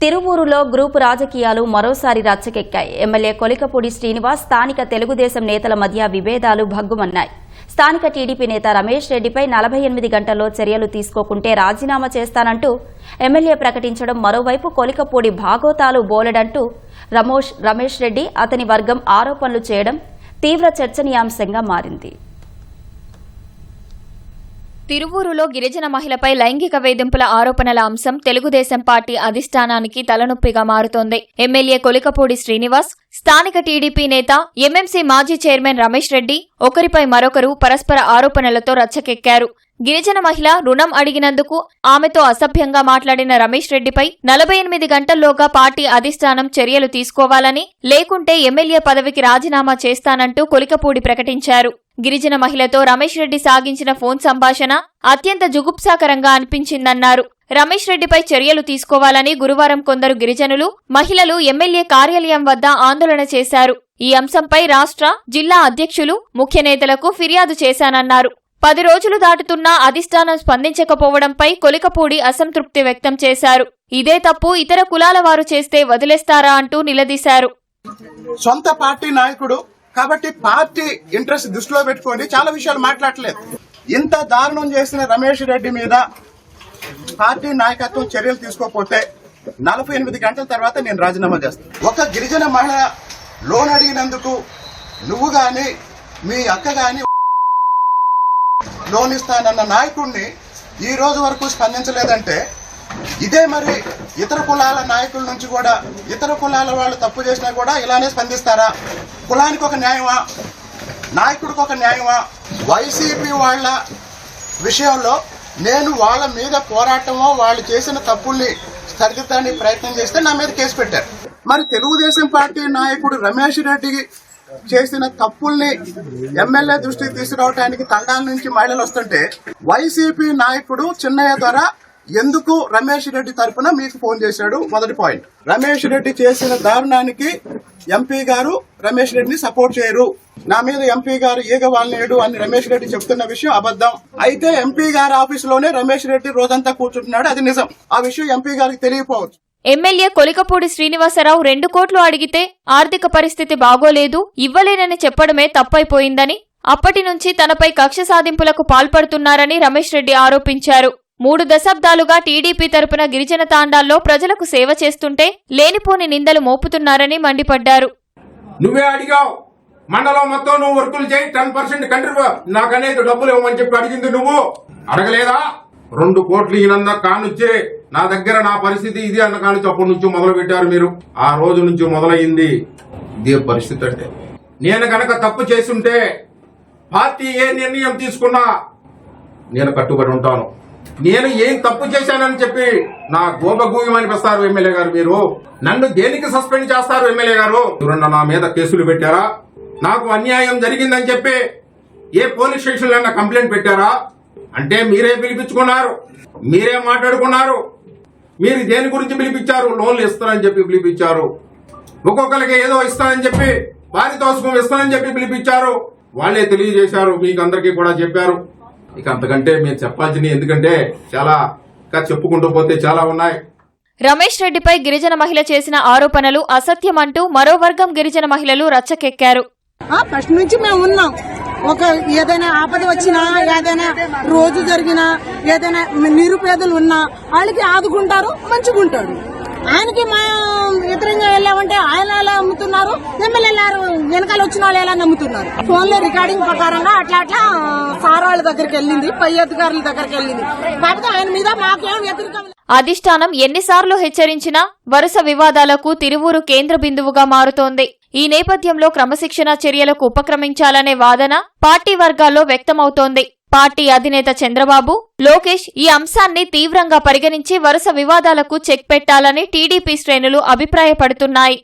తిరువూరులో group రాజకీయాలు మరోసారి రచ్చకెక్కాయి. MLA Kolikapudi Srinivas స్థానిక తెలుగుదేశం నేతల మధ్య విభేదాలు భగ్గుమన్నాయి. స్థానిక టీడీపీ నేత రమేష్ రెడ్డిపై నలభై ఎనిమిది గంటల్లో చర్యలు తీసుకోకుంటే రాజీనామా చేస్తానంటూ ఎమ్మెల్యే ప్రకటించడం మరోవైపు కొలికపూడి భాగోతాలు బోలెడంటూ రమోష్ రమేష్ రెడ్డి అతని వర్గం ఆరోపణలు చేయడం తీవ్ర చర్చనీయాంశంగా మారింది. తిరువూరులో గిరిజన మహిళపై లైంగిక వేధింపుల ఆరోపణల అంశం తెలుగుదేశం పార్టీ అధిష్టానానికి తలనొప్పిగా మారుతోంది. ఎమ్మెల్యే కొలికపూడి శ్రీనివాస్ స్థానిక టీడీపీ నేత ఎంఎంసీ మాజీ చైర్మన్ రమేష్ రెడ్డి ఒకరిపై మరొకరు పరస్పర ఆరోపణలతో రచ్చకెక్కారు. గిరిజన మహిళ రుణం అడిగినందుకు ఆమెతో అసభ్యంగా మాట్లాడిన రమేష్ రెడ్డిపై నలభై ఎనిమిది గంటల్లోగా పార్టీ అధిష్టానం చర్యలు తీసుకోవాలని లేకుంటే ఎమ్మెల్యే పదవికి రాజీనామా చేస్తానంటూ కొలికపూడి ప్రకటించారు. గిరిజన మహిళతో రమేష్ రెడ్డి సాగించిన ఫోన్ సంభాషణ అత్యంత జుగుప్సాకరంగా అనిపించిందన్నారు. రమేష్ రెడ్డిపై చర్యలు తీసుకోవాలని గురువారం కొందరు గిరిజనులు మహిళలు ఎమ్మెల్యే కార్యాలయం వద్ద ఆందోళన చేశారు. ఈ అంశంపై రాష్ట్ర జిల్లా అధ్యక్షులు ముఖ్య నేతలకు ఫిర్యాదు చేశానన్నారు. పది రోజులు దాటుతున్నా అధిష్టానం స్పందించకపోవడంపై కొలికపూడి అసంతృప్తి వ్యక్తం చేశారు. ఇదే తప్పు ఇతర కులాల వారు చేస్తే వదిలేస్తారా అంటూ నిలదీశారు. సొంత పార్టీ నాయకుడు కాబట్టి పార్టీ ఇంట్రెస్ట్ దృష్టిలో పెట్టుకొని చాలా విషయాలు మాట్లాడలేదు. ఇంత దారుణం చేసిన రమేష్ రెడ్డి మీద పార్టీ నాయకత్వం చర్యలు తీసుకోకపోతే నలభై ఎనిమిది గంటల తర్వాత నేను రాజీనామా చేస్తాను. ఒక గిరిజన మహిళ లోన్ అడిగినందుకు నువ్వు గాని మీ అక్క గాని లోన్ ఇస్తానన్న నాయకుడిని ఈ రోజు వరకు స్పందించలేదంటే ఇదే మరి ఇతర కులాల నాయకుల నుంచి కూడా ఇతర కులాల వాళ్ళు తప్పు చేసినా కూడా ఇలానే స్పందిస్తారా? కులానికి ఒక న్యాయమా? నాయకుడికి ఒక న్యాయమా? వైసీపీ వాళ్ళ విషయంలో నేను వాళ్ళ మీద పోరాటమో వాళ్ళు చేసిన తప్పుల్ని సరిదిద్దడానికి ప్రయత్నం చేస్తే నా మీద కేసు పెట్టారు. మరి తెలుగుదేశం పార్టీ నాయకుడు రమేష్ రెడ్డి చేసిన తప్పుల్ని ఎమ్మెల్యే దృష్టికి తీసుకురావడానికి తండాల నుంచి మహిళలు వస్తుంటే వైసీపీ నాయకుడు చిన్నయ్య ద్వారా ఎందుకు రమేష్ రెడ్డి తరపున మీకు ఫోన్ చేశాడు? మొదటి పాయింట్. రమేష్ రెడ్డి చేసిన దారుణానికి ఎంపీ గారు రమేష్ రెడ్డిని సపోర్ట్ చేయరు. నా మీద ఎంపీ గారు ఈగ వాళ్ళనేడు అని రమేష్ రెడ్డి చెప్తున్న విషయం అబద్ధం. అయితే ఎంపీ గారి ఆఫీసులోనే రమేష్ రెడ్డి రోజంతా కూర్చుంటున్నాడు. అది నిజం. ఆ విషయం ఎంపీ గారికి తెలియకపోవచ్చు. ఎమ్మెల్యే కొలికపూడి శ్రీనివాసరావు రెండు కోట్లు అడిగితే ఆర్థిక పరిస్థితి బాగోలేదు ఇవ్వలేనని చెప్పడమే తప్పైపోయిందని అప్పటి నుంచి తనపై కక్ష సాధింపులకు పాల్పడుతున్నారని రమేష్ రెడ్డి ఆరోపించారు. మూడు దశాబ్దాలుగా టీడీపీ తరపున గిరిజన తాండాల్లో ప్రజలకు సేవ చేస్తుంటే లేనిపోని నిందలు మోపుతున్నారని మండిపడ్డారు. నువ్వే అడిగావు. మండలం మొత్తం నువ్వు వర్కులు చేయి టెన్ పర్సెంట్ కంట్రీ నాకనేది డబ్బులు ఇవ్వమని చెప్పి అడిగింది నువ్వు. అడగలేదా? రెండు కోట్లు ఈయనంద కానుచ్చే నా దగ్గర నా పరిస్థితి ఇది అన్న కానుంచి అప్పటి నుంచి మొదలు పెట్టారు మీరు. ఆ రోజు నుంచి మొదలయ్యింది ఇదే పరిస్థితి అంటే. నేను కనుక తప్పు చేసుంటే పార్టీ ఏ నిర్ణయం తీసుకున్నా నేను కట్టుబడి ఉంటాను. నేను ఏం తప్పు చేశానని చెప్పి నా గోపగూయం అనిపిస్తారు ఎమ్మెల్యే గారు మీరు. నన్ను దేనికి సస్పెండ్ చేస్తారు ఎమ్మెల్యే గారు? ఎవరన్నా నా మీద కేసులు పెట్టారా? నాకు అన్యాయం జరిగిందని చెప్పి ఏ పోలీస్ స్టేషన్లో కంప్లైంట్ పెట్టారా? అంటే మీరే పిలిపించుకున్నారు. మీరే మాట్లాడుకున్నారు. మీరు దేని గురించి పిలిపించారు? లోన్లు ఇస్తానని చెప్పి పిలిపించారు. ఒక్కొక్కరికి ఏదో ఇస్తానని చెప్పి పారితోషికం ఇస్తానని చెప్పి పిలిపించారు. వాళ్ళే తెలియజేశారు మీకు అందరికీ కూడా చెప్పారు. ఇక అంతకంటే మేము చెప్పాల్సింది ఎందుకంటే చాలా ఇంకా చెప్పుకుంటూ పోతే చాలా ఉన్నాయి. రమేష్ రెడ్డిపై గిరిజన మహిళ చేసిన ఆరోపణలు అసత్యమంటూ మరో వర్గం గిరిజన మహిళలు రచ్చకెక్కారు. ఆ ఫస్ట్ నుంచి మేము ఉన్నాం. ఒక ఏదైనా ఆపద వచ్చినా ఏదైనా రోజు జరిగినా ఏదైనా నిరుపేదలు ఉన్నా వాళ్ళకి ఆదుకుంటారు మంచిగుంటాడు ఆయనకి మా ఇతరంగా వెళ్ళామంటే ఆయన ఎలా అమ్ముతున్నారు ఎమ్మెల్యే వెనకాల వచ్చిన వాళ్ళు ఎలా నమ్ముతున్నారు? ఫోన్లో రికార్డింగ్ ప్రకారంగా అట్లా అట్లా సార్ వాళ్ళ దగ్గరికి వెళ్ళింది పై అధికారుల దగ్గరికి వెళ్ళింది. కాకపోతే ఆయన మీద మాకేం వ్యతిరేకం అధిష్టానం ఎన్నిసార్లు హెచ్చరించినా వరుస వివాదాలకు తిరువూరు కేంద్ర బిందువుగా మారుతోంది. ఈ నేపథ్యంలో క్రమశిక్షణ చర్యలకు ఉపక్రమించాలనే వాదన పార్టీ వర్గాల్లో వ్యక్తమవుతోంది. పార్టీ అధినేత చంద్రబాబు లోకేష్ ఈ అంశాన్ని తీవ్రంగా పరిగణించి వరుస వివాదాలకు చెక్ పెట్టాలని టీడీపీ శ్రేణులు అభిప్రాయపడుతున్నాయి.